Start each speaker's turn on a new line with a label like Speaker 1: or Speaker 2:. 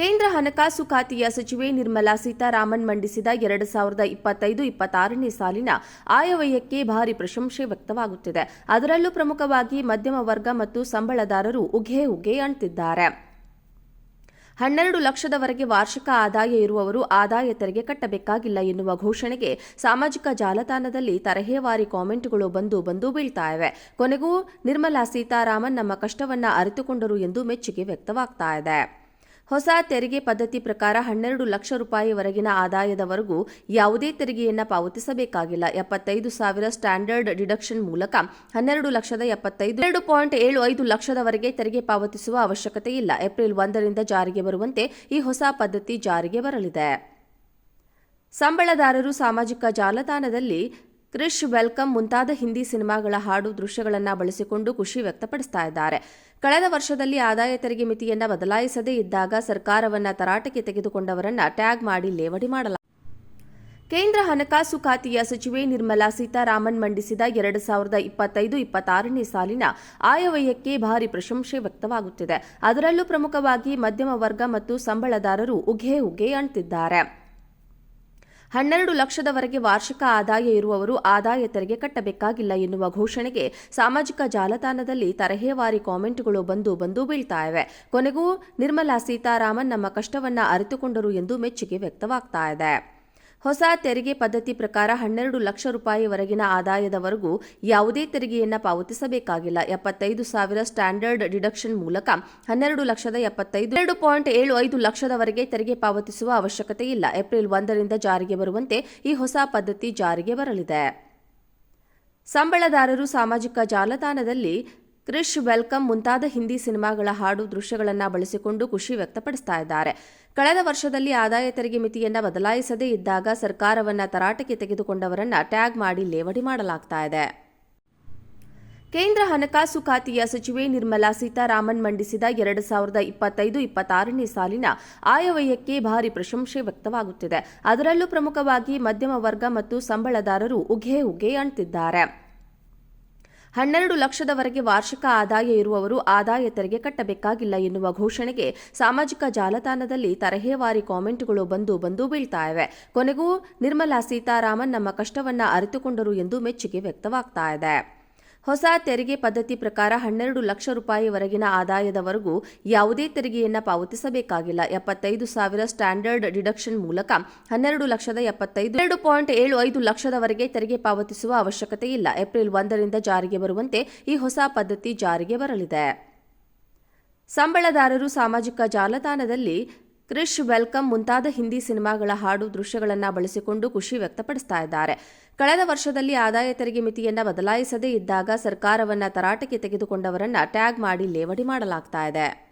Speaker 1: ಕೇಂದ್ರ ಹಣಕಾಸು ಖಾತೆಯ ಸಚಿವೆ ನಿರ್ಮಲಾ ಸೀತಾರಾಮನ್ ಮಂಡಿಸಿದ ಎರಡು ಸಾವಿರದ ಇಪ್ಪತ್ತೈದು ಇಪ್ಪತ್ತಾರನೇ ಸಾಲಿನ ಆಯವ್ಯಯಕ್ಕೆ ಭಾರಿ ಪ್ರಶಂಸೆ ವ್ಯಕ್ತವಾಗುತ್ತಿದೆ. ಅದರಲ್ಲೂ ಪ್ರಮುಖವಾಗಿ ಮಧ್ಯಮ ವರ್ಗ ಮತ್ತು ಸಂಬಳದಾರರು ಉಘೆ ಉಘೆ ಅಂಟಿದ್ದಾರೆ. ಹನ್ನೆರಡು ಲಕ್ಷದವರೆಗೆ ವಾರ್ಷಿಕ ಆದಾಯ ಇರುವವರು ಆದಾಯ ತೆರಿಗೆ ಕಟ್ಟಬೇಕಾಗಿಲ್ಲ ಎನ್ನುವ ಘೋಷಣೆಗೆ ಸಾಮಾಜಿಕ ಜಾಲತಾಣದಲ್ಲಿ ತರಹೇವಾರಿ ಕಾಮೆಂಟ್ಗಳು ಬಂದು ಬಂದು ಬೀಳ್ತಾ ಇವೆ ಕೊನೆಗೂ ನಿರ್ಮಲಾ ಸೀತಾರಾಮನ್ ನಮ್ಮ ಕಷ್ಟವನ್ನ ಅರಿತುಕೊಂಡರು ಎಂದು ಮೆಚ್ಚುಗೆ ವ್ಯಕ್ತವಾಗ್ತಾ ಇದೆ. ಹೊಸ ತೆರಿಗೆ ಪದ್ಧತಿ ಪ್ರಕಾರ ಹನ್ನೆರಡು ಲಕ್ಷ ರೂಪಾಯಿವರೆಗಿನ ಆದಾಯದವರೆಗೂ ಯಾವುದೇ ತೆರಿಗೆಯನ್ನು ಪಾವತಿಸಬೇಕಾಗಿಲ್ಲ. ಎಪ್ಪತ್ತೈದು ಸಾವಿರ ಸ್ಟ್ಯಾಂಡರ್ಡ್ ಡಿಡಕ್ಷನ್ ಮೂಲಕ ಹನ್ನೆರಡು ಲಕ್ಷದ ಎಪ್ಪತ್ತೈದು ಎರಡು ಪಾಯಿಂಟ್ ಏಳು ಐದು ಲಕ್ಷದವರೆಗೆ ತೆರಿಗೆ ಪಾವತಿಸುವ ಅವಶ್ಯಕತೆ ಇಲ್ಲ. ಏಪ್ರಿಲ್ ಒಂದರಿಂದ ಜಾರಿಗೆ ಬರುವಂತೆ ಈ ಹೊಸ ಪದ್ಧತಿ ಜಾರಿಗೆ ಬರಲಿದೆ. ಸಂಬಳದಾರರು ಸಾಮಾಜಿಕ ಜಾಲತಾಣದಲ್ಲಿ ಕ್ರಿಶ್ ವೆಲ್ಕಮ್ ಮುಂತಾದ ಹಿಂದಿ ಸಿನಿಮಾಗಳ ಹಾಡು ದೃಶ್ಯಗಳನ್ನು ಬಳಸಿಕೊಂಡು ಖುಷಿ ವ್ಯಕ್ತಪಡಿಸ್ತಾ ಇದ್ದಾರೆ. ಕಳೆದ ವರ್ಷದಲ್ಲಿ ಆದಾಯ ತೆರಿಗೆ ಮಿತಿಯನ್ನು ಬದಲಾಯಿಸದೇ ಇದ್ದಾಗ ಸರ್ಕಾರವನ್ನ ತರಾಟೆಗೆ ತೆಗೆದುಕೊಂಡವರನ್ನ ಟ್ಯಾಗ್ ಮಾಡಿ ಲೇವಡಿ ಮಾಡಲಾಗಿದೆ ಕೇಂದ್ರ ಹಣಕಾಸು ಖಾತೆಯ ಸಚಿವೆ ನಿರ್ಮಲಾ ಸೀತಾರಾಮನ್ ಮಂಡಿಸಿದ ಎರಡು ಸಾವಿರದ ಇಪ್ಪತ್ತೈದು ಇಪ್ಪತ್ತಾರನೇ ಸಾಲಿನ ಆಯವ್ಯಯಕ್ಕೆ ಭಾರಿ ಪ್ರಶಂಸೆ ವ್ಯಕ್ತವಾಗುತ್ತಿದೆ. ಅದರಲ್ಲೂ ಪ್ರಮುಖವಾಗಿ ಮಧ್ಯಮ ವರ್ಗ ಮತ್ತು ಸಂಬಳದಾರರು ಉಘೆ ಉಘೆ ಅಂಟಿದ್ದಾರೆ. ಹನ್ನೆರಡು ಲಕ್ಷದವರೆಗೆ ವಾರ್ಷಿಕ ಆದಾಯ ಇರುವವರು ಆದಾಯ ತೆರಿಗೆ ಕಟ್ಟಬೇಕಾಗಿಲ್ಲ ಎನ್ನುವ ಘೋಷಣೆಗೆ ಸಾಮಾಜಿಕ ಜಾಲತಾಣದಲ್ಲಿ ತರಹೇವಾರಿ ಕಾಮೆಂಟ್ಗಳು ಬಂದು ಬಂದು ಬೀಳ್ತಾ ಇವೆ. ಕೊನೆಗೂ ನಿರ್ಮಲಾ ಸೀತಾರಾಮನ್ ನಮ್ಮ ಕಷ್ಟವನ್ನ ಅರಿತುಕೊಂಡರು ಎಂದು ಮೆಚ್ಚುಗೆ ವ್ಯಕ್ತವಾಗ್ತಾ ಇದೆ. ಹೊಸ ತೆರಿಗೆ ಪದ್ಧತಿ ಪ್ರಕಾರ ಹನ್ನೆರಡು ಲಕ್ಷ ರೂಪಾಯಿವರೆಗಿನ ಆದಾಯದವರೆಗೂ ಯಾವುದೇ ತೆರಿಗೆಯನ್ನು ಪಾವತಿಸಬೇಕಾಗಿಲ್ಲ. ಎಪ್ಪತ್ತೈದು ಸಾವಿರ ಸ್ಟ್ಯಾಂಡರ್ಡ್ ಡಿಡಕ್ಷನ್ ಮೂಲಕ ಹನ್ನೆರಡು ಲಕ್ಷದ ಎಪ್ಪತ್ತೈದು ಎರಡು ಪಾಯಿಂಟ್ ಏಳು ಐದು ಲಕ್ಷದವರೆಗೆ ತೆರಿಗೆ ಪಾವತಿಸುವ ಅವಶ್ಯಕತೆ ಇಲ್ಲ. ಏಪ್ರಿಲ್ ಒಂದರಿಂದ ಜಾರಿಗೆ ಬರುವಂತೆ ಈ ಹೊಸ ಪದ್ಧತಿ ಜಾರಿಗೆ ಬರಲಿದೆ. ಸಂಬಳದಾರರು ಸಾಮಾಜಿಕ ಜಾಲತಾಣದಲ್ಲಿ ಕ್ರಿಶ್ ವೆಲ್ಕಮ್ ಮುಂತಾದ ಹಿಂದಿ ಸಿನಿಮಾಗಳ ಹಾಡು ದೃಶ್ಯಗಳನ್ನು ಬಳಸಿಕೊಂಡು ಖುಷಿ ವ್ಯಕ್ತಪಡಿಸ್ತಾ ಇದ್ದಾರೆ. ಕಳೆದ ವರ್ಷದಲ್ಲಿ ಆದಾಯ ತೆರಿಗೆ ಮಿತಿಯನ್ನು ಬದಲಾಯಿಸದೇ ಇದ್ದಾಗ ಸರ್ಕಾರವನ್ನ ತರಾಟೆಗೆ ತೆಗೆದುಕೊಂಡವರನ್ನ ಟ್ಯಾಗ್ ಮಾಡಿ ಲೇವಡಿ ಮಾಡಲಾಗ್ತಾ ಕೇಂದ್ರ ಹಣಕಾಸು ಖಾತೆಯ ಸಚಿವೆ ನಿರ್ಮಲಾ ಸೀತಾರಾಮನ್ ಮಂಡಿಸಿದ ಎರಡು ಸಾವಿರದ ಇಪ್ಪತ್ತೈದು ಇಪ್ಪತ್ತಾರನೇ ಸಾಲಿನ ಆಯವ್ಯಯಕ್ಕೆ ಭಾರಿ ಪ್ರಶಂಸೆ ವ್ಯಕ್ತವಾಗುತ್ತಿದೆ. ಅದರಲ್ಲೂ ಪ್ರಮುಖವಾಗಿ ಮಧ್ಯಮ ವರ್ಗ ಮತ್ತು ಸಂಬಳದಾರರು ಉಘೆ ಉಘೆ ಅಂಟಿದ್ದಾರೆ ಹನ್ನೆರಡು ಲಕ್ಷದವರೆಗೆ ವಾರ್ಷಿಕ ಆದಾಯ ಇರುವವರು ಆದಾಯ ತೆರಿಗೆ ಕಟ್ಟಬೇಕಾಗಿಲ್ಲ ಎನ್ನುವ ಘೋಷಣೆಗೆ ಸಾಮಾಜಿಕ ಜಾಲತಾಣದಲ್ಲಿ ತರಹೇವಾರಿ ಕಾಮೆಂಟ್ಗಳು ಬಂದು ಬಂದು ಬೀಳ್ತಾ ಇವೆ. ಕೊನೆಗೂ ನಿರ್ಮಲಾ ಸೀತಾರಾಮನ್ ನಮ್ಮ ಕಷ್ಟವನ್ನ ಅರಿತುಕೊಂಡರು ಎಂದು ಮೆಚ್ಚುಗೆ ವ್ಯಕ್ತವಾಗ್ತಾ ಇದೆ. ಹೊಸ ತೆರಿಗೆ ಪದ್ಧತಿ ಪ್ರಕಾರ ಹನ್ನೆರಡು ಲಕ್ಷ ರೂಪಾಯಿವರೆಗಿನ ಆದಾಯದವರೆಗೂ ಯಾವುದೇ ತೆರಿಗೆಯನ್ನು ಪಾವತಿಸಬೇಕಾಗಿಲ್ಲ. ಎಪ್ಪತ್ತೈದು ಸಾವಿರ ಸ್ಟ್ಯಾಂಡರ್ಡ್ ಡಿಡಕ್ಷನ್ ಮೂಲಕ ಹನ್ನೆರಡು ಲಕ್ಷದ ಎಪ್ಪತ್ತೈದು ಎರಡು ಪಾಯಿಂಟ್ ಏಳು ಐದು ಲಕ್ಷದವರೆಗೆ ತೆರಿಗೆ ಪಾವತಿಸುವ ಅವಶ್ಯಕತೆ ಇಲ್ಲ. ಏಪ್ರಿಲ್ ಒಂದರಿಂದ ಜಾರಿಗೆ ಬರುವಂತೆ ಈ ಹೊಸ ಪದ್ಧತಿ ಜಾರಿಗೆ ಬರಲಿದೆ. ಸಂಬಳದಾರರು ಸಾಮಾಜಿಕ ಜಾಲತಾಣದಲ್ಲಿ ಕ್ರಿಶ್ ವೆಲ್ಕಮ್ ಮುಂತಾದ ಹಿಂದಿ ಸಿನಿಮಾಗಳ ಹಾಡು ದೃಶ್ಯಗಳನ್ನು ಬಳಸಿಕೊಂಡು ಖುಷಿ ವ್ಯಕ್ತಪಡಿಸ್ತಾ ಇದ್ದಾರೆ. ಕಳೆದ ವರ್ಷದಲ್ಲಿ ಆದಾಯ ತೆರಿಗೆ ಮಿತಿಯನ್ನು ಬದಲಾಯಿಸದೇ ಇದ್ದಾಗ ಸರ್ಕಾರವನ್ನ ತರಾಟೆಗೆ ತೆಗೆದುಕೊಂಡವರನ್ನ ಟ್ಯಾಗ್ ಮಾಡಿ ಲೇವಡಿ ಮಾಡಲಾಗ್ತಾ ಇದೆ.